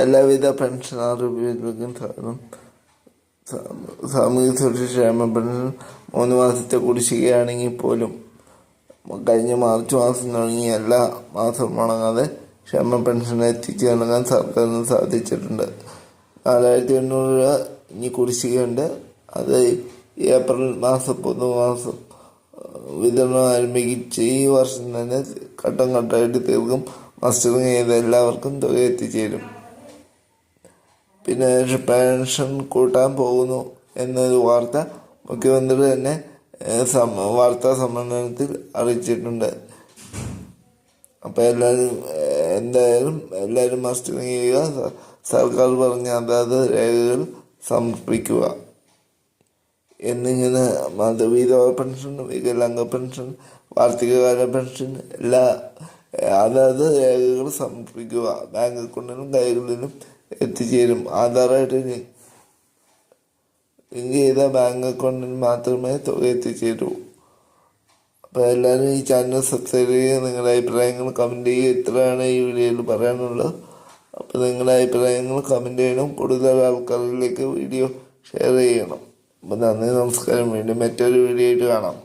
എല്ലാവിധ പെൻഷൻ അറിവുകൾക്കും സാധനം സാമൂഹ്യ സുരക്ഷ പെൻഷൻ മൂന്ന് മാസത്തെ കുടിശ്ശികയാണെങ്കിൽ പോലും കഴിഞ്ഞ മാർച്ച് മാസം തുടങ്ങി എല്ലാ മാസവും മുടങ്ങാതെ ക്ഷേമ പെൻഷൻ എത്തിച്ചു നൽകാൻ സർക്കാരിന് സാധിച്ചിട്ടുണ്ട്. നാലായിരത്തി എണ്ണൂറ് രൂപ ഇനി കുടിശ്ശികയുണ്ട്. അത് ഏപ്രിൽ മാസം പൊതു മാസം വിതരണം ആരംഭിച്ച് ഈ വർഷം തന്നെ ഘട്ടം ഘട്ടമായിട്ട് തീർക്കും. മസ്റ്ററിങ് ചെയ്ത് എല്ലാവർക്കും തുക എത്തിച്ചേരും. പിന്നെ പെൻഷൻ കൂട്ടാൻ പോകുന്നു എന്നൊരു വാർത്ത മുഖ്യമന്ത്രി തന്നെ വാർത്താ സമ്മേളനത്തിൽ അറിയിച്ചിട്ടുണ്ട്. അപ്പോൾ എല്ലാവരും എന്തായാലും എല്ലാവരും മസ്റ്റ് ചെയ്യുക സർക്കാർ പറഞ്ഞ അതാത് രേഖകൾ സമർപ്പിക്കുക. എന്നിങ്ങനെ മതവിധവ പെൻഷൻ വികലാംഗ പെൻഷൻ വാർത്തകാല പെൻഷൻ എല്ലാ അതാത് രേഖകൾ സമർപ്പിക്കുക. ബാങ്ക് അക്കൗണ്ടിലും കൈകളിലും എത്തിച്ചേരും. ആധാറായിട്ട് ലിങ്ക് ചെയ്ത ബാങ്ക് അക്കൗണ്ടിൽ മാത്രമേ തുക എത്തിച്ചേരൂ. അപ്പോൾ എല്ലാവരും ഈ ചാനൽ സബ്സ്ക്രൈബ് ചെയ്യുക. നിങ്ങളുടെ അഭിപ്രായങ്ങൾ കമന്റ് ചെയ്യുക. ഇത്രയാണ് ഈ വീഡിയോയിൽ പറയാനുള്ളത്. അപ്പോൾ നിങ്ങളുടെ അഭിപ്രായങ്ങൾ കമന്റ് ചെയ്യണം. കൂടുതൽ ആൾക്കാരിലേക്ക് വീഡിയോ ഷെയർ ചെയ്യണം. അപ്പോൾ നന്ദി നമസ്കാരം. വീണ്ടും മറ്റൊരു വീഡിയോ ആയിട്ട് കാണാം.